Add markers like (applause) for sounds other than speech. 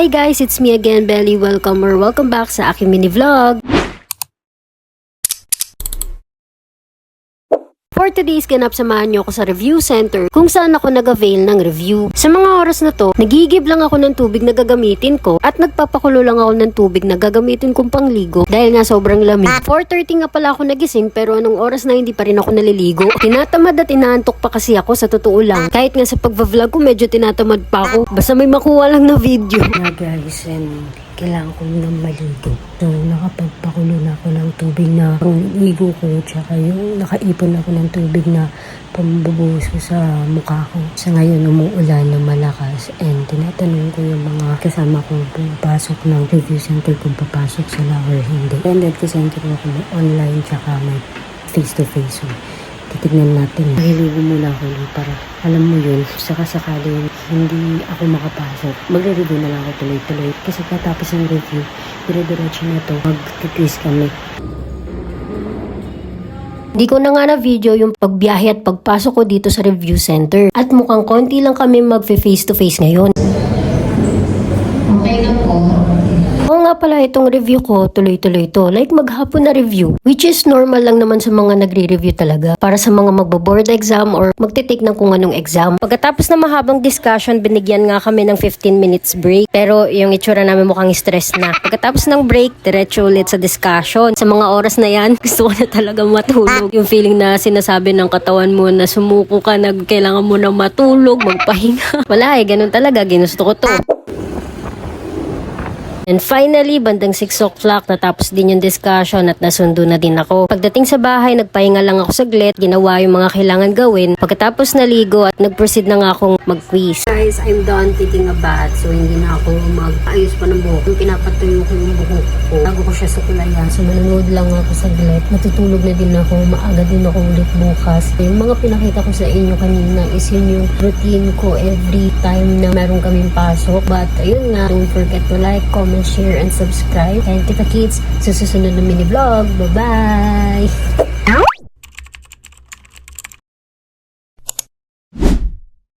Hi guys, it's me again, Belly. Welcome or welcome back sa aking mini vlog. For today's ganap, samahan niyo ako sa review center kung saan ako nag-avail ng review. Sa mga oras na to, nagigib lang ako ng tubig na gagamitin ko at nagpapakulo lang ako ng tubig na gagamitin kong pangligo dahil nga sobrang lamig. 4.30 nga pala ako nagising pero anong oras na hindi pa rin ako naliligo. Tinatamad at inaantok pa kasi ako sa totoo lang. Kahit nga sa pagva-vlog ko medyo tinatamad pa ako. Basta may makuha lang na video. na guys and kailangan ko nang maligo. So, nakapagpakulo na ako ng tubig na ligo ko tsaka yung nakaipon ako ng tubig na pambubuhos ko sa mukha ko. Sa ngayon, umuulan na malakas and tinatanong ko yung mga kasama ko pumapasok ng review center kung papasok sila or hindi. Kasi ko ako may online tsaka may face-to-face. So, titignan natin. Mahiligo muna ako no, para alam mo yun, saka sakali hindi ako makapasok. Magre-review na lang ako tuloy-tuloy. Kasi katapos ng review, dire-diretso na to, mag-quiz kami. Di ko na nga na video yung pagbiyahe at pagpasok ko dito sa review center. At mukhang konti lang kami mag-face to face ngayon. Okay na po. Nga pala itong review ko, tuloy-tuloy to. Like maghapon na review. Which is normal lang naman sa mga nagre-review talaga. Para sa mga magbo-board exam or magtitake ng kung anong exam. Pagkatapos na mahabang discussion, binigyan nga kami ng 15 minutes break. Pero yung itsura namin mukhang stress na. Pagkatapos ng break, diretso ulit sa discussion. Sa mga oras na yan, (laughs) gusto ko na talaga matulog. Yung feeling na sinasabi ng katawan mo na sumuko ka, na kailangan mo na matulog, magpahinga. (laughs) Wala eh, ganun talaga. Ginusto ko to. And finally, bandang 6 o'clock, natapos din yung discussion at nasundo na din ako. Pagdating sa bahay, nagpahinga lang ako saglit, ginawa yung mga kailangan gawin. Pagkatapos naligo at nag-proceed na nga akong mag-quiz. Guys, I'm done taking a bath, so hindi na ako mag-ayos pa ng buhok. Yung pinapatuyo ko yung buhok ko, bago ko siya sukulayan. So manonood lang ako saglit. Matutulog na din ako, maaga din ako ulit bukas. Yung mga pinakita ko sa inyo kanina is yun yung routine ko every time na meron kaming pasok. But ayun nga, don't forget to like, comment, share, and subscribe. And kita kids, sa susunod na mini vlog. Bye-bye!